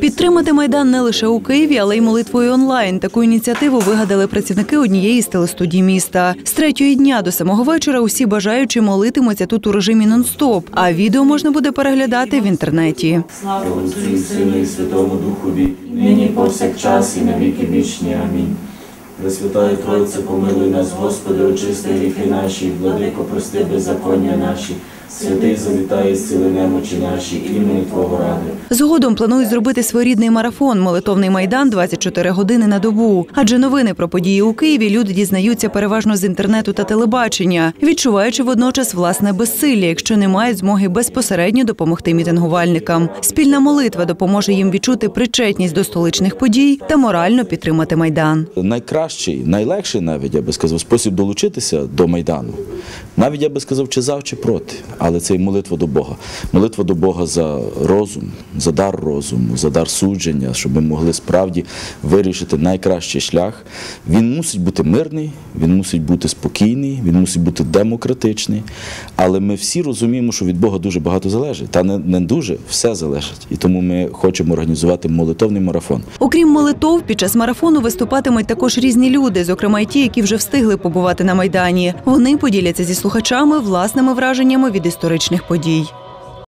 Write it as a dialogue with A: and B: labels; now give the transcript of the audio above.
A: Підтримати майдан не лише у Києві, але й молитвою онлайн. Таку ініціативу вигадали працівники однієї з телестудій міста. З третьої дня до самого вечора усі бажаючі молитимуться тут у режимі нон-стоп. А відео можна буде переглядати в інтернеті.
B: Слава Отцю і Сину і Святому Духові, нині повсякчас і на віки вічні. Амінь. Пресвятая Тройця, помилуй нас, Господи, очисти гріхи наші, владико, прости беззаконня наші, святий завітає, зціли немочі наші, імені Твого ради.
A: Згодом планують зробити своєрідний марафон Молитовний майдан 24 години на добу. Адже новини про події у Києві люди дізнаються переважно з інтернету та телебачення, відчуваючи водночас власне безсилля, якщо не мають змоги безпосередньо допомогти мітингувальникам. Спільна молитва допоможе їм відчути причетність до столичних подій та морально підтримати майдан.
C: найкращий, найлегший навіть, я би сказав, спосіб долучитися до Майдану. Навіть я би сказав, чи за, чи проти. Але це і молитва до Бога. Молитва до Бога за розум, за дар розуму, за дар судження, щоб ми могли справді вирішити найкращий шлях. Він мусить бути мирний, він мусить бути спокійний, він мусить бути демократичний. Але ми всі розуміємо, що від Бога дуже багато залежить. Та не, не дуже, все залежить. І тому ми хочемо організувати молитовний марафон.
A: Окрім молитов, під час марафону виступатимуть також різні люди, зокрема й ті, які вже встигли побувати на майдані. Вони поділяться зі слухачами власними враженнями від історичних подій.